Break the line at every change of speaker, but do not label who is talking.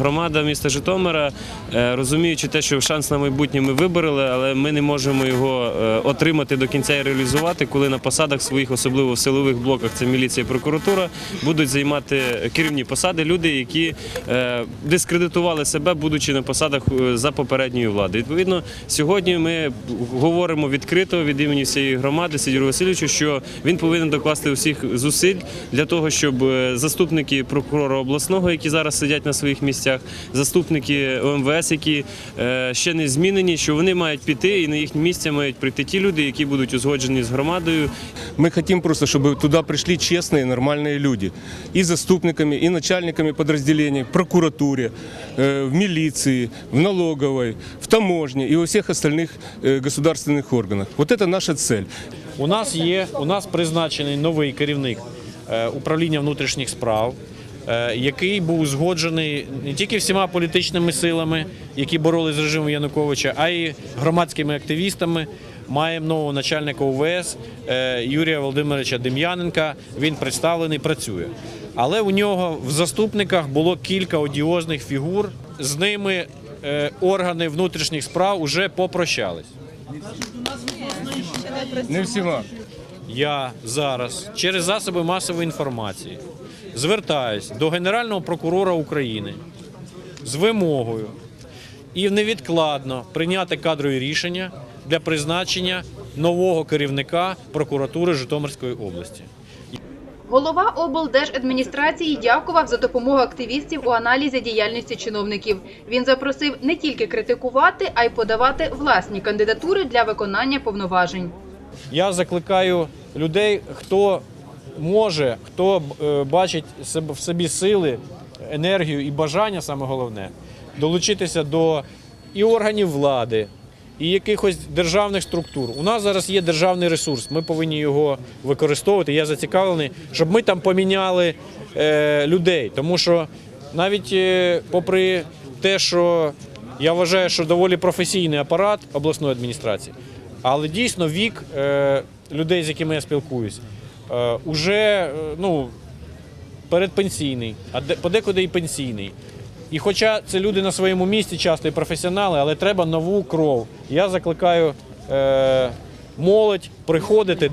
Громада міста Житомира, е, розуміючи те, що шанс на майбутнє ми вибороли, але ми не можемо його е, отримати до кінця і реалізувати, коли на посадах своїх, особливо в силових блоках, це міліція і прокуратура, будуть займати керівні посади люди, які е, дискредитували себе, будучи на посадах за попередньої влади. Відповідно, сьогодні ми говоримо відкрито від імені всієї громади Сидіру Васильовичу, що він повинен докласти усіх зусиль для того, щоб заступники прокурора обласного, які зараз сидять на своїх місцях, заступники ОМВС, які е, ще не змінені, що вони мають піти і на їхнє місце мають прийти ті люди, які будуть узгоджені з громадою,
Мы хотим просто, чтобы туда пришли честные, нормальные люди. И заступниками, и начальниками подразделений, в прокуратуре, э, в милиции, в налоговой, в таможне и во всех остальных э, государственных органах. Вот это наша цель.
У нас є у нас призначений новий керівник е, управління внутрішніх справ, е, який був узгоджений не тільки всіма політичними силами, які боролись з режимом Януковича, а й громадськими активістами. Маємо нового начальника УВС е, Юрія Володимировича Дем'яненка. Він представлений, працює. Але у нього в заступниках було кілька одіозних фігур. З ними е, органи внутрішніх справ вже попрощались.
Не всема.
Я зараз через засоби масової інформації звертаюсь до Генерального прокурора України з вимогою і невідкладно прийняти кадрові рішення для призначення нового керівника прокуратури Житомирської області.
Голова облдержадміністрації дякував за допомогу активістів у аналізі діяльності чиновників. Він запросив не тільки критикувати, а й подавати власні кандидатури для виконання повноважень.
Я закликаю людей, хто може, хто е, бачить в собі сили, енергію і бажання, саме головне, долучитися до і органів влади, і якихось державних структур. У нас зараз є державний ресурс, ми повинні його використовувати. Я зацікавлений, щоб ми там поміняли е, людей. Тому що навіть е, попри те, що я вважаю, що доволі професійний апарат обласної адміністрації, але дійсно вік е, людей, з якими я спілкуюсь, уже е, ну, передпенсійний, а подекуди і пенсійний. І хоча це люди на своєму місці, часто і професіонали, але треба нову кров. Я закликаю е, молодь приходити.